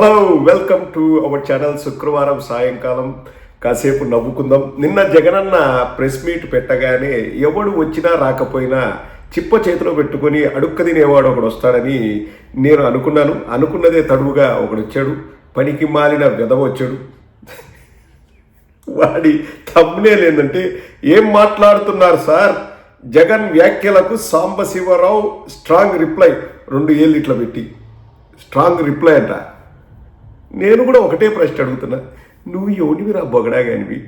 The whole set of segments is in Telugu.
Hello welcome to our channel శుక్రవారం సాయంకాలం. కాసేపు నవ్వుకుందాం. నిన్న జగనన్న ప్రెస్ మీట్ పెట్టగానే ఎవడు వచ్చినా రాకపోయినా చిప్ప చేతిలో పెట్టుకొని అడుక్క తినేవాడు ఒకడు వస్తాడని నేను అనుకున్నాను. అనుకున్నదే తడువుగా ఒకడు వచ్చాడు. పనికి మాలిన వెదవ వచ్చాడు. వాడి తమ్మునేలు ఏంటంటే ఏం మాట్లాడుతున్నారు సార్? జగన్ వ్యాఖ్యలకు సాంబశివరావు స్ట్రాంగ్ రిప్లై రెండు ఏళ్ళు ఇట్లా పెట్టి. స్ట్రాంగ్ రిప్లై అంట. నేను కూడా ఒకటే ప్రశ్న అడుగుతున్నా. నువ్వు ఎవడివిరా బొగడాగానివి.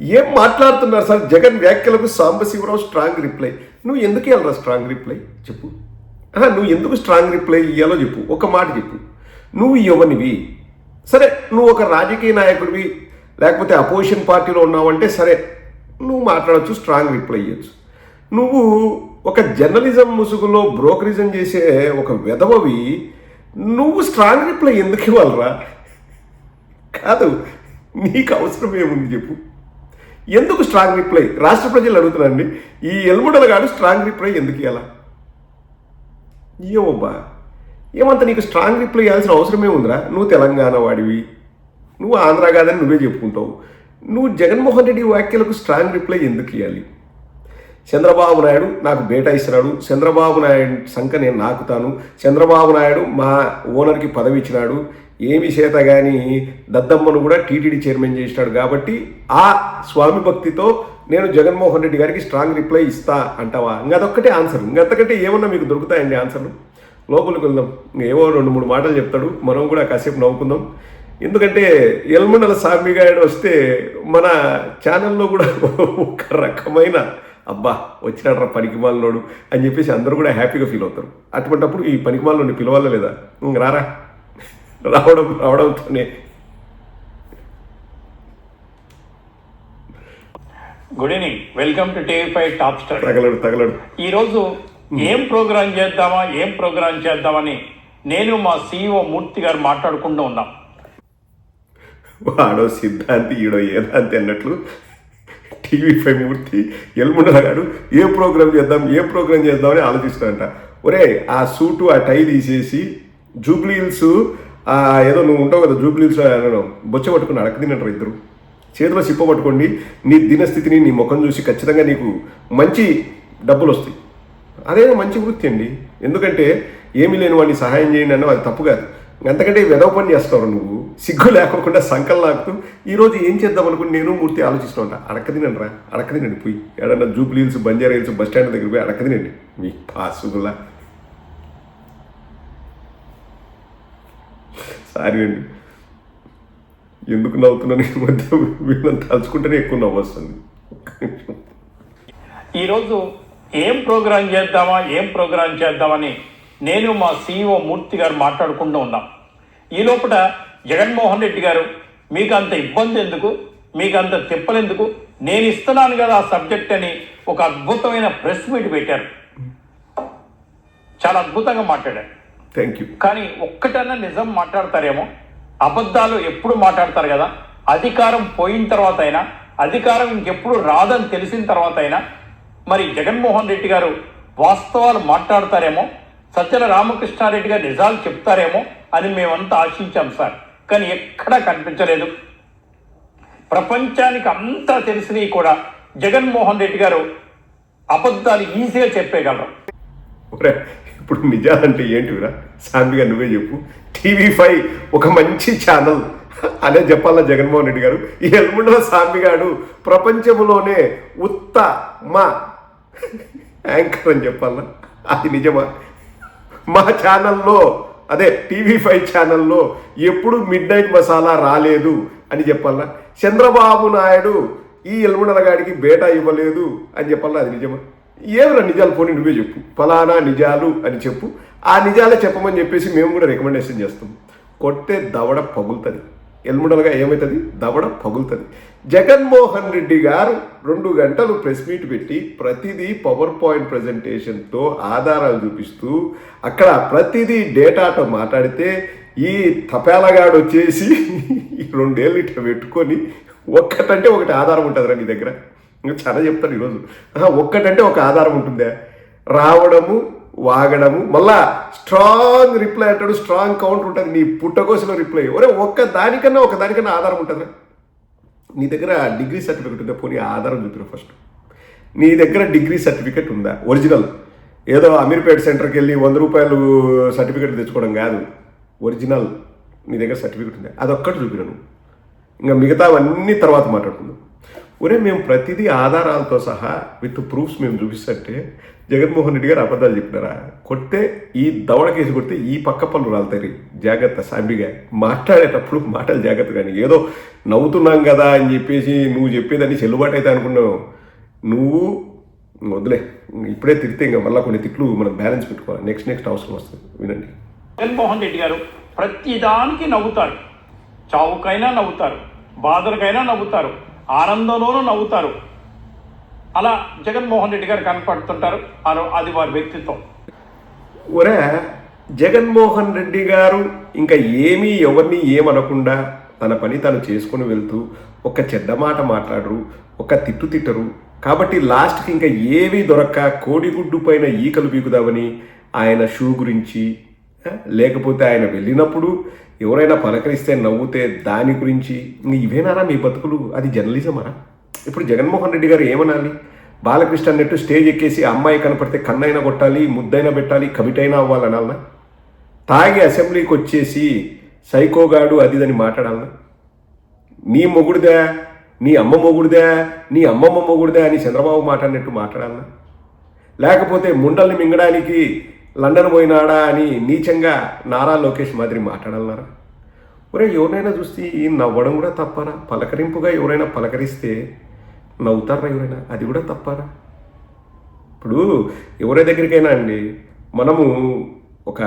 ఏం మాట్లాడుతున్నారు సార్? జగన్ వ్యాఖ్యలకు సాంబశివరావు స్ట్రాంగ్ రిప్లై. నువ్వు ఎందుకు వెళ్ళరా స్ట్రాంగ్ రిప్లై? చెప్పు. ఆహా, నువ్వు ఎందుకు స్ట్రాంగ్ రిప్లై ఇవ్వాలో చెప్పు. ఒక మాట చెప్పు. నువ్వు ఎవనివి సరే నువ్వు ఒక రాజకీయ నాయకుడివి లేకపోతే అపోజిషన్ పార్టీలో ఉన్నావంటే సరే నువ్వు మాట్లాడచ్చు స్ట్రాంగ్ రిప్లై ఇవ్వచ్చు నువ్వు ఒక జర్నలిజం ముసుగులో బ్రోకరిజం చేసే ఒక వెధవవి నువ్వు స్ట్రాంగ్ రిప్లై ఎందుకు ఇవ్వాలరా? కాదు నీకు అవసరం ఏముంది చెప్పు. ఎందుకు స్ట్రాంగ్ రిప్లై? రాష్ట్ర ప్రజలు అడుగుతున్నారండి ఈ ఎల్ముడల కాదు స్ట్రాంగ్ రిప్లై ఎందుకు ఇవ్వాలా ఏమబ్బా ఏమంత నీకు స్ట్రాంగ్ రిప్లై ఇవ్వాల్సిన అవసరమే ఉందిరా? నువ్వు తెలంగాణ వాడివి. నువ్వు ఆంధ్ర కాదని నువ్వే చెప్పుకుంటావు. నువ్వు జగన్మోహన్ రెడ్డి వ్యాఖ్యలకు స్ట్రాంగ్ రిప్లై ఎందుకు ఇవ్వాలి చంద్రబాబు నాయుడు నాకు బేటా ఇస్తున్నాడు చంద్రబాబు నాయుడు సంఖ నేను నాకుతాను. చంద్రబాబు నాయుడు మా ఓనర్కి పదవి ఇచ్చినాడు. ఏమి చేత కానీ దద్దమ్మను కూడా టీటీడీ చైర్మన్ చేసినాడు కాబట్టి ఆ స్వామి భక్తితో నేను జగన్మోహన్ రెడ్డి గారికి స్ట్రాంగ్ రిప్లై ఇస్తా అంటావా? ఇంకా అదొక్కటే ఆన్సర్. ఇంకంతకంటే ఏమన్నా మీకు దొరుకుతాయండి ఆన్సర్లు? లోపలికి వెళ్దాం. ఏవో రెండు మూడు మాటలు చెప్తాడు. మనం కూడా కాసేపు నవ్వుకుందాం. ఎందుకంటే ఎల్మండల స్వామి గారు వస్తే మన ఛానల్లో కూడా ఒక రకమైన అబ్బా వచ్చినాడ్రా పనికిమాలనోడు అని చెప్పేసి అందరూ కూడా హ్యాపీగా ఫీల్ అవుతారు. అటువంటప్పుడు ఈ పనికిమాలని పిలవాలా లేదా? రారా. రావడం రావడంతోనే. Good evening welcome to TV five top star తగలడు తగలడు. ఈ రోజు ఏం ప్రోగ్రాం చేద్దామా ఏం ప్రోగ్రాం చేద్దామని నేను మా సీఈఓ మూర్తి గారు మాట్లాడుకుంటూ ఉన్నాం. వాడో సిద్ధాంతి ఈడో ఏదాంతి అన్నట్లు టీవీ ఫైవ్ మూర్తి ఎల్ముండల గారు ఏ ప్రోగ్రామ్ చేద్దాం ఏ ప్రోగ్రామ్ చేద్దామని ఆలోచిస్తాడంట ఒరే ఆ సూటు ఆ టై తీసేసి జూబ్లీ హిల్స్ ఏదో నువ్వు ఉంటావు కదా జూబ్లీల్స్ అనడం బొచ్చ పట్టుకుని అడక ఇద్దరు. చేతిలో సిప్ప పట్టుకోండి నీ దినస్థితిని నీ ముఖం చూసి ఖచ్చితంగా నీకు మంచి డబ్బులు వస్తాయి. అదే మంచి వృత్తి అండి. ఎందుకంటే ఏమీ లేని వాడిని సహాయం చేయండి అన్న అది తప్పు కాదు. అంతకంటే వెదవ పని చేస్తావు నువ్వు సిగ్గు లేకోకుండా సంకల్ లాగుతూ ఈరోజు ఏం చేద్దాం అనుకుని నేను మూర్తి ఆలోచిస్తూ ఉంటా. అడక్క తినండి రా అడకదినండి పోయి. ఏడన్నా Jubilee Hills Banjara Hills bus stand దగ్గర పోయి అడక్క తినండి మీ పాసుగులా సారీ అండి. ఎందుకు నవ్వుతున్నాను? ఈ మధ్య వీళ్ళని తలుచుకుంటేనే ఎక్కువ నవ్వు వస్తుంది. ఈరోజు ఏం ప్రోగ్రాం చేద్దామా ఏం ప్రోగ్రాం చేద్దామని నేను మా సీఈఓ మూర్తి గారు మాట్లాడుకుంటూ ఉన్నాం. ఈ లోపల జగన్మోహన్ రెడ్డి గారు మీకు అంత ఇబ్బంది ఎందుకు? మీకు అంత తిప్పలెందుకు నేను ఇస్తున్నాను కదా ఆ సబ్జెక్ట్ అని ఒక అద్భుతమైన ప్రెస్ మీట్ పెట్టారు. చాలా అద్భుతంగా మాట్లాడారు. థ్యాంక్ యూ కానీ ఒక్కటన్నా నిజం మాట్లాడతారేమో? అబద్ధాలు ఎప్పుడు మాట్లాడతారు కదా? అధికారం పోయిన తర్వాత అయినా అధికారం ఇంకెప్పుడు రాదని తెలిసిన తర్వాత అయినా మరి జగన్మోహన్ రెడ్డి గారు వాస్తవాలు మాట్లాడతారేమో? సజ్జల రామకృష్ణారెడ్డి గారు నిజాలు చెప్తారేమో అని మేమంతా ఆశించాం సార్. కానీ ఎక్కడా కనిపించలేదు. ప్రపంచానికి అంతా తెలిసినవి కూడా జగన్మోహన్ రెడ్డి గారు అబద్ధాలు ఈజీగా చెప్పేయగలరు. ఇప్పుడు నిజాలంటే ఏంటివిరా? గారు నువ్వే చెప్పు. టీవీ ఫైవ్ ఒక మంచి ఛానల్. అనే చెప్పాలా జగన్మోహన్ రెడ్డి గారు? ఈ ఎల్ముండల సాంబిగాడు ప్రపంచంలోనే ఉత్తమ యాంకర్ అని చెప్పాలా? అది నిజమా? మా ఛానల్లో అదే టీవీ ఫైవ్ ఛానల్లో ఎప్పుడు మిడ్ నైట్ మసాలా రాలేదు అని చెప్పాలా? చంద్రబాబు నాయుడు ఈ ఎల్మండలగాడికి బేటా ఇవ్వలేదు అని చెప్పాలా? అది నిజమా? ఏమరా నిజాలు? పోనీ నువ్వే చెప్పు. ఫలానా నిజాలు అని చెప్పు. ఆ నిజాలే చెప్పమని చెప్పేసి మేము కూడా రికమెండేషన్ చేస్తాం. కొట్టే దవడ పగులుతుంది. ఎల్ముడలుగా ఏమవుతుంది దవడ పగులుతుంది. జగన్మోహన్ రెడ్డి గారు రెండు గంటలు ప్రెస్ మీట్ పెట్టి ప్రతిదీ పవర్ పాయింట్ ప్రజెంటేషన్తో ఆధారాలు చూపిస్తూ అక్కడ ప్రతిదీ డేటాతో మాట్లాడితే ఈ తపేలగాడు వచ్చేసి రెండేళ్ళు ఇట్లా పెట్టుకొని ఒక్కటంటే ఒకటి ఆధారం ఉంటుందిరా నీ దగ్గర. ఇంకా చాలా చెప్తాను ఈరోజు. ఒక్కటంటే ఒక ఆధారం ఉంటుందా. రావడము వాగడము మళ్ళా స్ట్రాంగ్ రిప్లై అంటాడు స్ట్రాంగ్ కౌంటర్ ఉంటుంది. నీ పుట్టకోసిన రిప్లై. ఒరే ఒక్క దానికన్నా ఒక దానికన్నా ఆధారం ఉంటుందా నీ దగ్గర డిగ్రీ సర్టిఫికెట్ ఉందా? పోనీ ఆధారం చూపిరు ఫస్ట్. నీ దగ్గర డిగ్రీ సర్టిఫికేట్ ఉందా? ఒరిజినల్. ఏదో అమీర్పేట సెంటర్కి వెళ్ళి వంద రూపాయలు సర్టిఫికెట్ తెచ్చుకోవడం కాదు. ఒరిజినల్. నీ దగ్గర సర్టిఫికేట్ ఉందా? అదొక్కటి చూపినాను ఇంకా మిగతావన్నీ తర్వాత మాట్లాడుకుందాం. ఒరే మేము ప్రతిదీ ఆధారాలతో సహా విత్ ప్రూఫ్స్ మేము చూపిస్తుంటే జగన్మోహన్ రెడ్డి గారు అబద్ధాలు చెప్పినారా? కొడితే ఈ దవడ కేసు కొడితే ఈ పక్క పనులు రాలుతాయి. జాగ్రత్త సాంబిగా మాట్లాడేటప్పుడు మాటలు జాగ్రత్త కానీ ఏదో నవ్వుతున్నాం కదా అని చెప్పేసి నువ్వు చెప్పేదాన్ని చెల్లుబాటు అయితే అనుకున్నావు. నువ్వు వదిలే ఇప్పుడే తిరిగితే ఇంకా మళ్ళీ కొన్ని తిట్లు మనం బ్యాలెన్స్ పెట్టుకోవాలి. నెక్స్ట్ నెక్స్ట్ అవసరం వస్తుంది. వినండి. జగన్మోహన్ రెడ్డి గారు ప్రతిదానికి నవ్వుతారు. చావుకైనా నవ్వుతారు. బాధలకైనా నవ్వుతారు. ఆనందంలోనూ నవ్వుతారు. అలా జగన్మోహన్ రెడ్డి గారు కనపడుతుంటారు అది వారి వ్యక్తిత్వం. ఒరే జగన్మోహన్ రెడ్డి గారు ఇంకా ఏమీ ఎవరిని ఏమనకుండా తన పని తను చేసుకుని వెళ్తూ ఒక చెడ్డ మాట మాట్లాడరు ఒక తిట్టు తిట్టరు. కాబట్టి లాస్ట్కి ఇంకా ఏమీ దొరక్క కోడిగుడ్డు పైన ఈకలు బీగుదామని ఆయన షూ గురించి లేకపోతే ఆయన వెళ్ళినప్పుడు ఎవరైనా పలకరిస్తే నవ్వుతే దాని గురించి ఇవేనారా మీ బతుకులు? అది జర్నలిజమరా ఇప్పుడు జగన్మోహన్ రెడ్డి గారు ఏమనాలి? బాలకృష్ణ అన్నట్టు స్టేజ్ ఎక్కేసి అమ్మాయి కనపడితే కన్నైనా కొట్టాలి ముద్దైనా పెట్టాలి కమిటైనా అవ్వాలనాలనా? తాగి అసెంబ్లీకి వచ్చేసి సైకోగాడు అది దాన్ని మాట్లాడాలనా? నీ మొగుడుదా? నీ అమ్మ మొగుడుదా? నీ అమ్మమ్మ మొగుడుదా అని చంద్రబాబు మాట్లాడినట్టు మాట్లాడాలనా? లేకపోతే ముండల్ని మింగడానికి లండన్ పోయినాడా అని నీచంగా నారా లోకేష్ మాదిరి మాట్లాడాలన్నారా ఒరే ఎవరైనా చూస్తే ఈ నవ్వడం కూడా తప్పరా? పలకరింపుగా ఎవరైనా పలకరిస్తే నవ్వుతారా ఎవరైనా? అది కూడా తప్పరా? ఇప్పుడు ఎవరి దగ్గరికైనా అండి మనము ఒక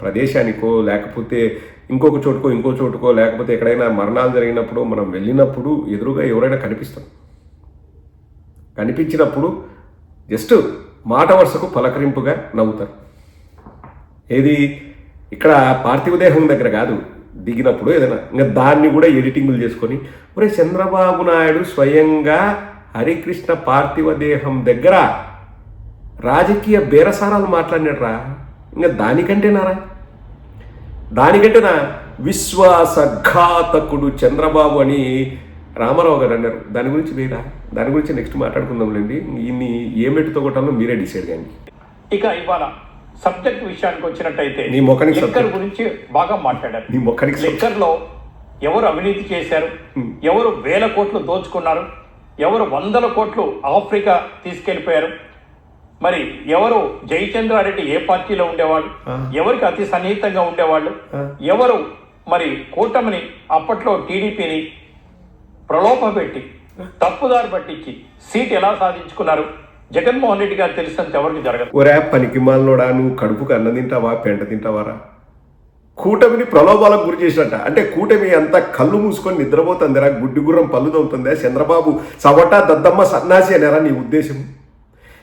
ప్రదేశానికో లేకపోతే ఇంకొక చోటుకో ఇంకో చోటుకో లేకపోతే ఎక్కడైనా మరణాలు జరిగినప్పుడు మనం వెళ్ళినప్పుడు ఎదురుగా ఎవరైనా కనిపిస్తాం కనిపించినప్పుడు జస్ట్ మాట వరుసకు పలకరింపుగా నవ్వుతారు. ఏది? ఇక్కడ పార్థివ దేహం దగ్గర కాదు. దిగినప్పుడు ఏదైనా ఇంకా దాన్ని కూడా ఎడిటింగ్లు చేసుకొని ఒరే చంద్రబాబు నాయుడు స్వయంగా హరికృష్ణ పార్థివ దేహం దగ్గర రాజకీయ బేరసారాలు మాట్లాడినాడు రా ఇంకా దానికంటేనారా? దానికంటేనా? విశ్వాసఘాతకుడు చంద్రబాబు అని రామారావు గారు అన్నారు. దాని గురించి లేదా? దాని గురించి నెక్స్ట్ మాట్లాడుకుందాంలేండి. ఇన్ని ఏం పెట్టుతో కొట్టాలో మీరే డిసైడ్ కానీ ఇక ఇవాళ సబ్జెక్ట్ విషయానికి వచ్చినట్టయితే నీ మొఖానికి లిక్కర్. గురించి బాగా మాట్లాడారు. నీ మొక్కడికి లిక్కర్లో ఎవరు అవినీతి చేశారు? ఎవరు వేల కోట్లు దోచుకున్నారు? ఎవరు వందల కోట్లు ఆఫ్రికా తీసుకెళ్ళిపోయారు? మరి ఎవరు జయచంద్రారెడ్డి ఏ పార్టీలో ఉండేవాళ్ళు. ఎవరికి అతి సన్నిహితంగా ఉండేవాళ్ళు. ఎవరు మరి కూటమిని అప్పట్లో టీడీపీని ప్రలోభపెట్టి తప్పుదారి పట్టించి సీట్ ఎలా సాధించుకున్నారు? జగన్మోహన్ రెడ్డి గారు తెలిసినంత ఎవరికి జరగదు. ఒరే పనికిమాలనోడా నువ్వు కడుపుకు అన్న తింటావా పెంట తింటావారా? కూటమిని ప్రలోభాలకు గురి చేసినట్ట. అంటే కూటమి అంతా కళ్ళు మూసుకొని నిద్రపోతుందిరా గుడ్డిగుర్రం పళ్ళు తవ్వుతుందా చంద్రబాబు సవట దద్దమ్మ సన్నాసి అనేరా నీ ఉద్దేశం?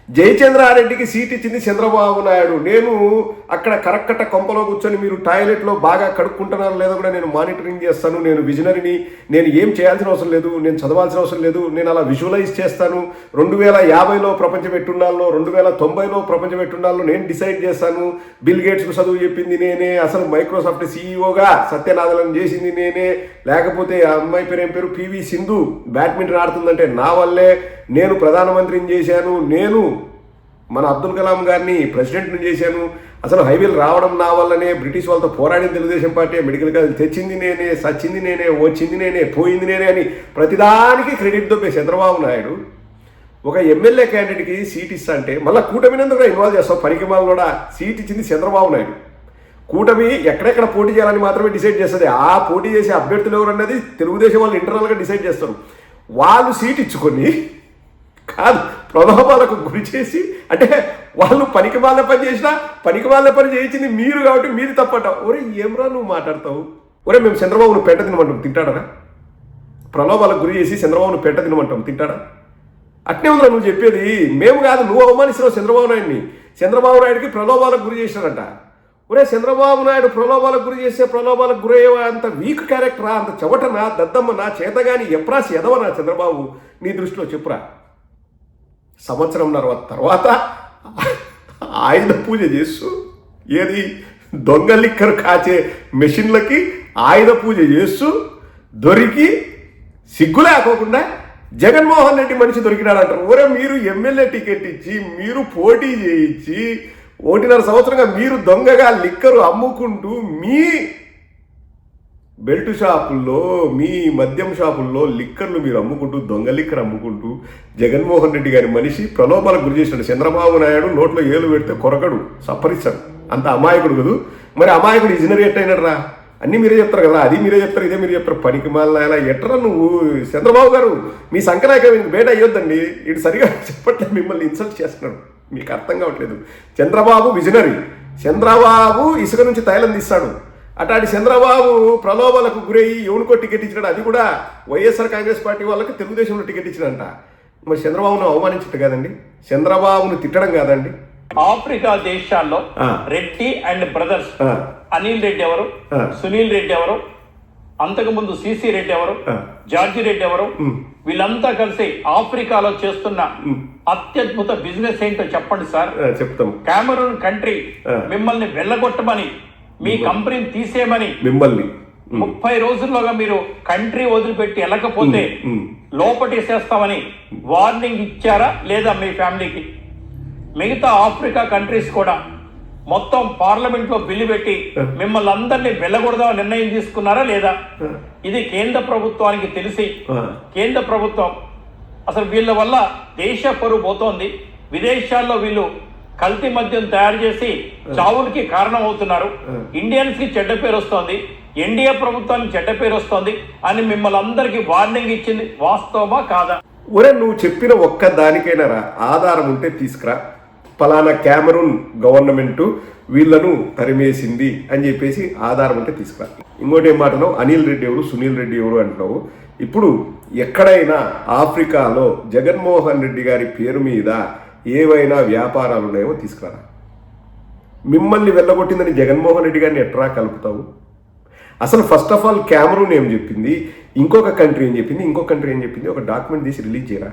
జయచంద్రారెడ్డికి సీట్ ఇచ్చింది చంద్రబాబు నాయుడు. నేను అక్కడ కరక్కట కొంపలో కూర్చొని మీరు టాయిలెట్లో బాగా కడుక్కుంటున్నాను లేదో కూడా నేను మానిటరింగ్ చేస్తాను. నేను విజనరీని నేను ఏం చేయాల్సిన అవసరం లేదు నేను చదవాల్సిన అవసరం లేదు నేను అలా విజువలైజ్ చేస్తాను. రెండు వేల యాభైలో ప్రపంచ పెట్టుండాలో రెండు వేల తొంభైలో ప్రపంచ పెట్టుండాలో నేను డిసైడ్ చేస్తాను. బిల్ గేట్స్కు చదువు చెప్పింది నేనే అసలు మైక్రోసాఫ్ట్ సీఈఓగా సత్యనాథలను చేసింది నేనే. లేకపోతే ఆ అమ్మాయి పేరు ఏం పేరు? పివి సింధు. బ్యాడ్మింటన్ ఆడుతుందంటే నా వల్లే. నేను ప్రధానమంత్రిని చేశాను. నేను మన అబ్దుల్ కలాం గారిని ప్రెసిడెంట్ని చేశాను. అసలు హైవేలు రావడం నా వల్లనే బ్రిటిష్ వాళ్ళతో పోరాడిన తెలుగుదేశం పార్టీ. మెడికల్ కాలేజ్ తెచ్చింది నేనే సచ్చింది నేనే వచ్చింది నేనే పోయింది నేనే అని ప్రతిదానికి క్రెడిట్ దొబ్బే చంద్రబాబు నాయుడు. ఒక ఎమ్మెల్యే క్యాండిడేట్కి సీట్ ఇస్తా అంటే మళ్ళీ కూటమినందుకు కూడా ఇన్వాల్వ్ చేస్తాం పనికి కూడా సీట్ ఇచ్చింది చంద్రబాబు నాయుడు. కూటమి ఎక్కడెక్కడ పోటీ చేయాలని మాత్రమే డిసైడ్ చేస్తుంది. ఆ పోటీ చేసే అభ్యర్థులు ఎవరు అనేది తెలుగుదేశం వాళ్ళు ఇంటర్నల్గా డిసైడ్ చేస్తారు. వాళ్ళు సీట్ ఇచ్చుకొని కాదు ప్రలోభాలకు గురి చేసి అంటే వాళ్ళు పనికి వాళ్ళ పని చేసినా పనికి వాళ్ళ పని చేయించింది మీరు కాబట్టి మీరు తప్పట. ఒరే ఏమరా నువ్వు మాట్లాడతావు? ఒరే మేము చంద్రబాబును పెట్ట తినమంటాం తింటాడరా? ప్రలోభాలకు గురి చేసి చంద్రబాబును పెట్ట తినమంటాం తింటాడా? అట్నే ఉందా నువ్వు చెప్పేది. మేము కాదు నువ్వు అవమానిస్తున్నావు చంద్రబాబు నాయుడిని. చంద్రబాబు నాయుడికి ప్రలోభాలకు గురి చేశారంట ఒరే చంద్రబాబు నాయుడు ప్రలోభాలకు గురి చేసే ప్రలోభాలకు గురయ్యే అంత వీక్ క్యారెక్టరా అంత చెవటన దద్దమ్మ నా చేతగాని ఎప్రాసి ఎదవనా చంద్రబాబు? నీ దృష్టిలో చెప్పురా. సంవత్సరంన్నర తర్వాత ఆయుధ పూజ చేస్తూ ఏది దొంగ లిక్కర్ కాచే మెషిన్లకి ఆయుధ పూజ చేస్తూ దొరికి సిగ్గు లేకోకుండా జగన్మోహన్ రెడ్డి మనిషి దొరికినాడు అంటారు ఒరే మీరు ఎమ్మెల్యే టికెట్ ఇచ్చి మీరు పోటీ చేయించి ఒకటిన్నర సంవత్సరంగా మీరు దొంగగా లిక్కరు అమ్ముకుంటూ మీ బెల్ట్ షాపుల్లో మీ మద్యం షాపుల్లో లిక్కర్లు మీరు అమ్ముకుంటూ దొంగ లిక్కర్ అమ్ముకుంటూ జగన్మోహన్ రెడ్డి గారి మనిషి ప్రలోభాలకు గురి చేసినాడు చంద్రబాబు నాయుడు నోట్లో ఏలు పెడితే కొరకడు సప్పరిస్తాడు అంత అమాయకుడు కదూ? మరి అమాయకుడు ఇజనరేట్ అయినాడు రా అన్నీ మీరే చెప్తారు కదా. అది మీరే చెప్తారు ఇదే మీరు చెప్తారు. పనికి మాల ఎట్రా నువ్వు? చంద్రబాబు గారు మీ సంకనాయక మీకు బేట అయ్యొద్దండి. ఇటు సరిగా చెప్పట్లేదు మిమ్మల్ని ఇన్సల్ట్ చేస్తున్నాడు. మీకు అర్థం కావట్లేదు. చంద్రబాబు విజనరీ. చంద్రబాబు ఇసుక నుంచి తైలం తీస్తాడు. అట్లాంటి చంద్రబాబు ప్రలోభాలకు గురయ్యి ఎవరికో టికెట్ ఇచ్చినాడు అది కూడా వైఎస్ఆర్ కాంగ్రెస్ పార్టీ వాళ్ళకి తెలుగుదేశంలో టికెట్ ఇచ్చినంట మరి చంద్రబాబును అవమానించట్టు కాదండి చంద్రబాబును తిట్టడం కాదండి ఆఫ్రికా దేశాల్లో. రెడ్డి అండ్ బ్రదర్స్ అనిల్ రెడ్డి ఎవరు. సునీల్ రెడ్డి ఎవరు అంతకుముందు సిసి రెడ్డి ఎవరు. జార్జి రెడ్డి ఎవరు. వీళ్ళంతా కలిసి ఆఫ్రికాలో చేస్తున్న. అత్యద్భుత బిజినెస్ ఏంటో చెప్పండి సార్ చెప్తాం కామరూన్ కంట్రీ. మిమ్మల్ని వెళ్ళగొట్టమని మీ కంపెనీని తీసేయమని మిమ్మల్ని. ముప్పై రోజుల్లోగా మీరు కంట్రీ వదిలిపెట్టి వెళ్ళకపోతే. లోపటేసేస్తామని వార్నింగ్ ఇచ్చారా లేదా మీ ఫ్యామిలీకి? మిగతా ఆఫ్రికా కంట్రీస్ కూడా మొత్తం పార్లమెంట్లో బిల్లు పెట్టి మిమ్మల్ని అందరినీ వెళ్ళకూడదని నిర్ణయం తీసుకున్నారా లేదా? ఇది కేంద్ర ప్రభుత్వానికి తెలిసి కేంద్ర ప్రభుత్వం అసలు వీళ్ళ వల్ల దేశ పరువు పోతోంది. విదేశాల్లో వీళ్ళు కల్తీ మద్యం తయారు చేసి చావులకి కారణం అవుతున్నారు ఇండియన్స్కి చెడ్డ పేరు వస్తోంది. ఎన్డీఏ ప్రభుత్వానికి చెడ్డ పేరు వస్తోంది అని మిమ్మల్ని అందరికీ వార్నింగ్ ఇచ్చింది వాస్తవమా కాదా? ఒరే నువ్వు చెప్పిన ఒక్క దానికైనా రా. ఆధారం ఉంటే తీసుకురా. పలానా క్యామరూన్ గవర్నమెంట్ వీళ్ళను తరిమేసింది అని చెప్పేసి ఆధారం ఉంటే తీసుకురా. ఇంకోటి ఏం మాటను అనిల్ రెడ్డి ఎవరు సునీల్ రెడ్డి ఎవరు అంటున్నావు? ఇప్పుడు ఎక్కడైనా ఆఫ్రికాలో జగన్మోహన్ రెడ్డి గారి పేరు మీద ఏవైనా వ్యాపారాలు ఉన్నాయో తీసుకురా మిమ్మల్ని వెళ్ళగొట్టిందని జగన్మోహన్ రెడ్డి గారిని ఎట్రా కలుపుతావు? అసలు ఫస్ట్ ఆఫ్ ఆల్ క్యామరూన్ ఏం చెప్పింది? ఇంకొక కంట్రీ ఏం చెప్పింది? ఇంకొక కంట్రీ ఏం చెప్పింది? ఒక డాక్యుమెంట్ తీసి రిలీజ్ చేయరా?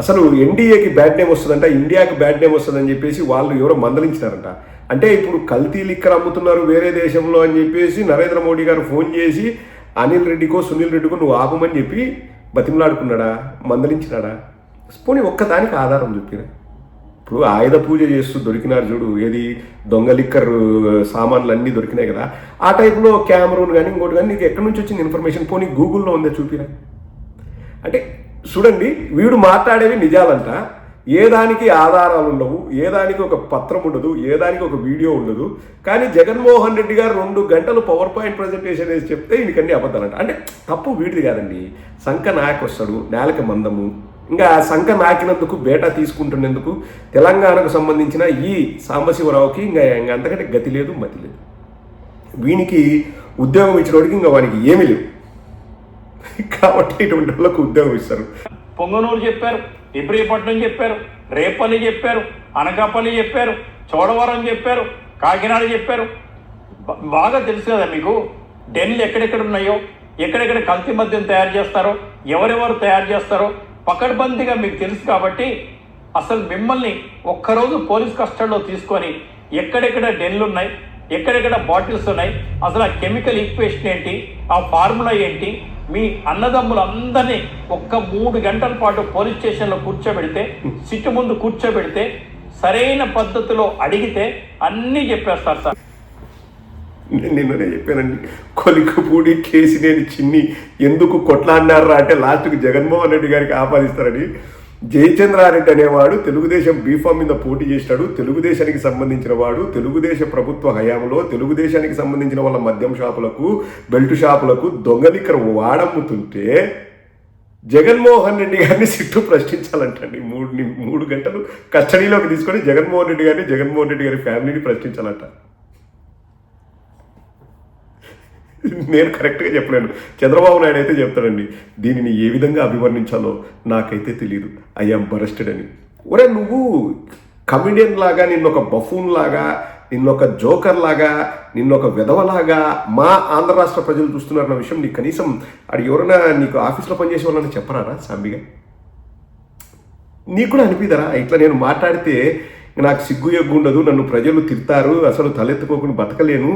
అసలు ఎన్డీఏకి బ్యాడ్ నేమ్ వస్తుందంట ఇండియాకి బ్యాడ్ నేమ్ వస్తుందని చెప్పేసి వాళ్ళు ఎవరో మందలించినారంట. అంటే ఇప్పుడు కల్తీ లిక్కర్ అమ్ముతున్నారు వేరే దేశంలో అని చెప్పేసి నరేంద్ర మోడీ గారు ఫోన్ చేసి అనిల్ రెడ్డికో సునీల్ రెడ్డికో నువ్వు ఆపమని చెప్పి బతిమలాడుకున్నాడా? మందలించినాడా? పోనీ ఒక్కదానికి ఆధారం చెప్పిరా. ఇప్పుడు ఆయుధ పూజ చేస్తూ దొరికినారు చూడు ఏది దొంగ లిక్కర్ సామాన్లు అన్నీ దొరికినాయి కదా. ఆ టైప్లో కెమెరూన్ కానీ ఇంకోటి కానీ నీకు ఎక్కడి నుంచి వచ్చింది ఇన్ఫర్మేషన్ పోనీ గూగుల్లో ఉందే చూపిరా. అంటే చూడండి వీడు మాట్లాడేవి నిజాలంట. ఏ దానికి ఆధారాలు ఉండవు ఏ దానికి ఒక పత్రం ఉండదు ఏ దానికి ఒక వీడియో ఉండదు. కానీ జగన్మోహన్ రెడ్డి గారు రెండు గంటలు పవర్ పాయింట్ ప్రజెంటేషన్ వేసి చెప్తే ఇంకన్నీ అబద్ధాలంట. అంటే తప్పు వీడిది కాదండి. సంఖ నాయకు వస్తాడు నేలకి మందము. ఇంకా శంఖ నాకినందుకు బేటా తీసుకుంటున్నందుకు తెలంగాణకు సంబంధించిన ఈ సాంబశివరావుకి ఇంకా ఇంకా అంతకంటే గతి లేదు మతి లేదు. వీనికి ఉద్యోగం ఇచ్చినోడికి ఇంకా వానికి ఏమీ లేవు. కాబట్టి ఇటువంటి వాళ్ళకు ఉద్యోగం ఇస్తారు. పొంగనూరు చెప్పారు ఇబ్రహీపట్నం చెప్పారు రేపల్లి చెప్పారు అనకాపల్లి చెప్పారు చోడవరం చెప్పారు కాకినాడ చెప్పారు. బాగా తెలుసు కదా మీకు డెన్లు ఎక్కడెక్కడ ఉన్నాయో ఎక్కడెక్కడ కల్తీ మద్యం తయారు చేస్తారో ఎవరెవరు తయారు చేస్తారో పకడ్బందీగా మీకు తెలుసు కాబట్టి అసలు మిమ్మల్ని ఒక్కరోజు పోలీస్ కస్టడీలో తీసుకొని ఎక్కడెక్కడ డెన్లు ఉన్నాయి ఎక్కడెక్కడ బాటిల్స్ ఉన్నాయి అసలు ఆ కెమికల్ ఈక్వేషన్ ఏంటి ఆ ఫార్ములా ఏంటి మీ అన్నదమ్ములందరినీ ఒక్క మూడు గంటల పాటు పోలీస్ స్టేషన్లో కూర్చోబెడితే సిట్టు ముందు కూర్చోబెడితే సరైన పద్ధతిలో అడిగితే అన్నీ చెప్పేస్తారు సార్. నేను నిన్ననే చెప్పానండి. కొలికపూడి కేసినేని చిన్ని ఎందుకు కొట్లాడినారా అంటే లాస్ట్కి జగన్మోహన్ రెడ్డి గారికి ఆపాదిస్తారని. జయచంద్రారెడ్డి అనేవాడు తెలుగుదేశం బీఫామ్ మీద పోటీ చేసినాడు తెలుగుదేశానికి సంబంధించిన వాడు తెలుగుదేశ ప్రభుత్వ హయాంలో తెలుగుదేశానికి సంబంధించిన వాళ్ళ మద్యం షాపులకు బెల్ట్ షాపులకు దొంగలిక్కర వాడమ్ముతుంటే జగన్మోహన్ రెడ్డి గారిని సిట్టు ప్రశ్నించాలంటండి. మూడు ని- మూడు గంటలు కస్టడీలోకి తీసుకొని జగన్మోహన్ రెడ్డి గారిని జగన్మోహన్ రెడ్డి గారి ఫ్యామిలీని ప్రశ్నించాలంట. నేను కరెక్ట్గా చెప్పలేను. చంద్రబాబు నాయుడు అయితే చెప్తాడండి దీనిని ఏ విధంగా అభివర్ణించాలో నాకైతే తెలియదు ఐఎమ్ బరెస్టెడ్ అని. ఒరే నువ్వు కమిడియన్ లాగా నిన్నొక బఫూన్ లాగా నిన్నొక జోకర్ లాగా నిన్నొక విధవలాగా మా ఆంధ్ర రాష్ట్ర ప్రజలు చూస్తున్నారన్న విషయం నీకు కనీసం అది ఎవరైనా నీకు ఆఫీస్లో పనిచేసే వాళ్ళని చెప్పరారా సాంబిగా? నీకు కూడా అనిపిదరా ఇట్లా నేను మాట్లాడితే నాకు సిగ్గు ఎగ్గు ఉండదు నన్ను ప్రజలు తిడతారు అసలు తలెత్తుకోకుండా బతకలేను.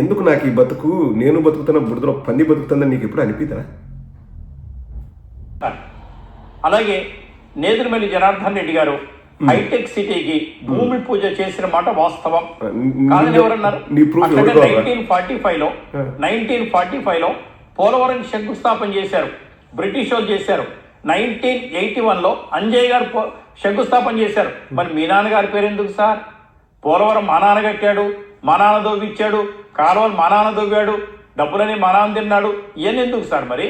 ఎందుకు నాకు ఈ బతుకు? నేను బతుకుతున్న బురదలో పంది బతుకుతుందని నీకు ఎప్పుడు అనిపిద్దరా అలాగే నేదురుమల్లి జనార్దన్ రెడ్డి గారు హైటెక్ సిటీకి భూమి పూజ చేసిన మాట వాస్తవం. కాదని ఎవరన్నారు? నైన్టీన్ ఫార్టీ ఫైవ్లో నైన్టీన్ ఫార్టీ ఫైవ్లో పోలవరం శంకుస్థాపన చేశారు. బ్రిటిష్ వాళ్ళు చేశారు. నైన్టీన్ ఎయిటీ వన్లో అంజయ్ గారు శంకుస్థాపన చేశారు. మరి మీ నాన్నగారి పేరు ఎందుకు సార్? పోలవరం మా నాన్న కట్టాడు మా నాన్న దొవ్విచ్చాడు కాలువలు మా నాన్న దొవ్వాడు డబ్బులని మా నాన్న తిన్నాడు ఇవన్నీ ఎందుకు సార్ మరి?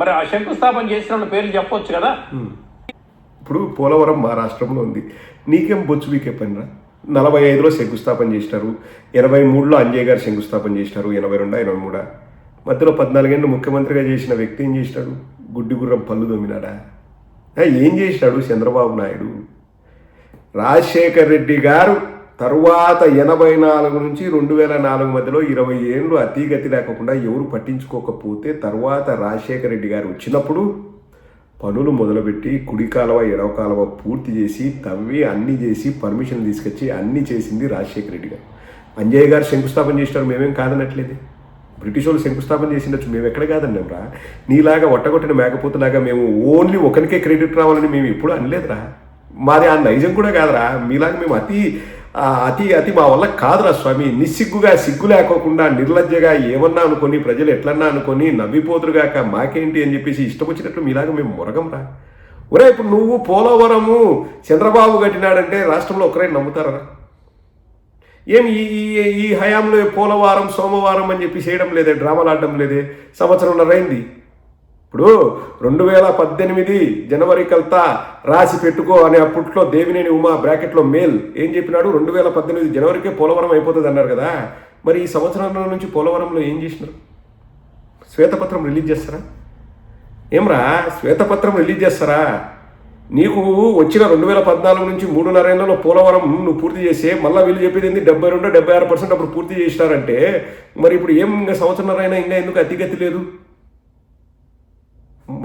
మరి ఆ శంకుస్థాపన చేసిన వాళ్ళ పేర్లు చెప్పొచ్చు కదా. ఇప్పుడు పోలవరం మా రాష్ట్రంలో ఉంది. నీకేం బొచ్చు వీకే పనిరా? నలభై ఐదులో శంకుస్థాపన చేసినారు ఎనభై మూడులో అంజయ్ గారు శంకుస్థాపన చేసినారు ఎనభై రెండు ఎనభై మూడు? మధ్యలో పద్నాలుగేళ్ళు ముఖ్యమంత్రిగా చేసిన వ్యక్తి ఏం చేసినాడు? గుడ్డిగుర్రం పళ్ళు దొమ్మినాడా ఏం చేసినాడు చంద్రబాబు నాయుడు? రాజశేఖర్ రెడ్డి గారు తరువాత ఎనభై నాలుగు నుంచి రెండు వేల నాలుగు మధ్యలో ఇరవై ఏళ్ళు అతీగతి లేకుండా ఎవరు పట్టించుకోకపోతే తర్వాత రాజశేఖర రెడ్డి గారు వచ్చినప్పుడు పనులు మొదలుపెట్టి కుడి కాలువ ఎడవ కాలువ పూర్తి చేసి తవ్వి అన్నీ చేసి పర్మిషన్ తీసుకొచ్చి అన్నీ చేసింది రాజశేఖర రెడ్డి గారు. అంజయ్య గారు శంకుస్థాపన చేసినారు మేమేం కాదనట్లేదు. బ్రిటిష్ వాళ్ళు శంకుస్థాపన చేసిండొచ్చు. మేము ఎక్కడ కాదన్నాంరా నీలాగా ఒట్టగొట్టిన మేకపోతులాగా మేము ఓన్లీ ఒకరికే క్రెడిట్ రావాలని మేము ఎప్పుడూ అనలేదురా. మాది ఆ నైజం కూడా కాదురా. మీలాగా మేము అతి అతి అతి మా వల్ల కాదురా స్వామి. నిస్సిగ్గుగా సిగ్గు లేకోకుండా నిర్లజ్జగా ఏమన్నా అనుకొని ప్రజలు ఎట్లన్నా అనుకొని నవ్విపోతురుగాక మాకేంటి అని చెప్పేసి ఇష్టం వచ్చినట్లు మీలాగా మేము మురగంరా ఒరే ఇప్పుడు నువ్వు పోలవరము చంద్రబాబు కట్టినాడంటే రాష్ట్రంలో ఒకరే నమ్ముతారా? ఏమి ఈ ఈ- హయాంలో పోలవారం సోమవారం అని చెప్పి చేయడం లేదే డ్రామాలు ఆడడం లేదే సంవత్సరంలో అయింది. ఇప్పుడు రెండు వేల పద్దెనిమిది జనవరి కల్తా రాసి పెట్టుకో అనే అప్పట్లో దేవినేని ఉమా బ్రాకెట్లో మేల్. ఏం చెప్పినాడు? రెండు వేల పద్దెనిమిది జనవరికే పోలవరం అయిపోతుంది అన్నారు కదా. మరి ఈ సంవత్సరం నుంచి పోలవరంలో ఏం చేసినారు? శ్వేతపత్రం రిలీజ్ చేస్తారా? ఏమ్రా? శ్వేతపత్రం రిలీజ్ చేస్తారా? నీకు వచ్చిన రెండు వేల పద్నాలుగు నుంచి మూడున్నరేళ్ళలో పోలవరం నువ్వు పూర్తి చేసే మళ్ళీ వీళ్ళు చెప్పేది ఏంది? డెబ్బై రెండు డెబ్బై ఆరు పర్సెంట్ అప్పుడు పూర్తి చేసినారంటే మరి ఇప్పుడు ఏం ఇంకా సంవత్సరంన్నర అయినా ఇంకా ఎందుకు అతిగతి లేదు?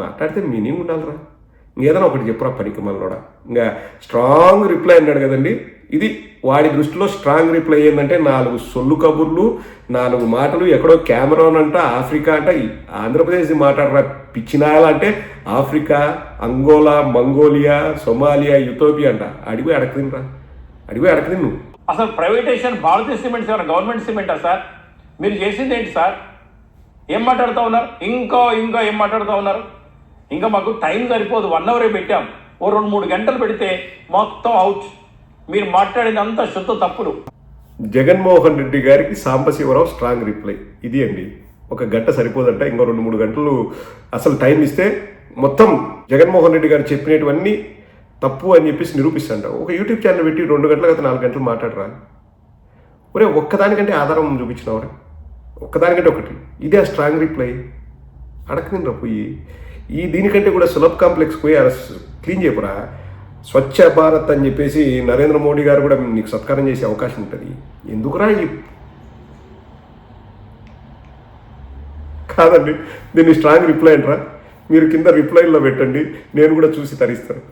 మాట్లాడితే మీనింగ్ ఉండాలిరా. ఏదైనా ఒకటి చెప్పురా పనికి మనలోడా ఇంకా స్ట్రాంగ్ రిప్లై అన్నాడు కదండి. ఇది వాడి దృష్టిలో స్ట్రాంగ్ రిప్లై ఏంటంటే నాలుగు సొల్లు కబుర్లు నాలుగు మాటలు ఎక్కడో కెమెరాన్ అంట ఆఫ్రికా అంట ఈ ఆంధ్రప్రదేశ్ మాట్లాడరా పిచ్చినాయాల అంటే Africa Angola Mongolia Somalia Ethiopia అంట. అడిగి అడకదినరా అడిగి అడకదిను నువ్వు అసలు ప్రైవేటేషన్ భారతీయ సిమెంట్స్ ఏమైనా గవర్నమెంట్ సిమెంటా సార్? మీరు చేసింది ఏంటి సార్? ఏం మాట్లాడుతూ ఉన్నారు? ఇంకా ఇంకా ఏం మాట్లాడుతూ ఉన్నారు? ఇంకా మాకు టైం సరిపోదు. వన్ అవరే పెట్టాం. ఓ రెండు మూడు గంటలు పెడితే మొత్తం అవుట్ మీరు మాట్లాడినంత శుద్ధ తప్పులు. జగన్మోహన్ రెడ్డి గారికి సాంబశివరావు స్ట్రాంగ్ రిప్లై ఇది అండి. ఒక గంట సరిపోదంట. ఇంకో రెండు మూడు గంటలు అసలు టైం ఇస్తే మొత్తం జగన్మోహన్ రెడ్డి గారు చెప్పినటువన్నీ తప్పు అని చెప్పేసి నిరూపిస్తాంట ఒక యూట్యూబ్ ఛానల్ పెట్టి రెండు గంటల గత నాలుగు గంటలు మాట్లాడరా? ఒరే ఒక్కదానికంటే ఆధారం చూపించినవరా. ఒక్కదానికంటే ఒకటి. ఇదే ఆ స్ట్రాంగ్ రిప్లై అడగనిరా పోయి. ఈ దీనికంటే కూడా సులభ్ కాంప్లెక్స్ పోయి క్లీన్ చేయకురా. స్వచ్ఛ భారత్ అని చెప్పేసి నరేంద్ర మోడీ గారు కూడా నీకు సత్కారం చేసే అవకాశం ఉంటుంది. ఎందుకురా ఈ కాదండి దీన్ని స్ట్రాంగ్ రిప్లై అంటారా. మీరు కింద రిప్లైలో పెట్టండి నేను కూడా చూసి తరిస్తాను.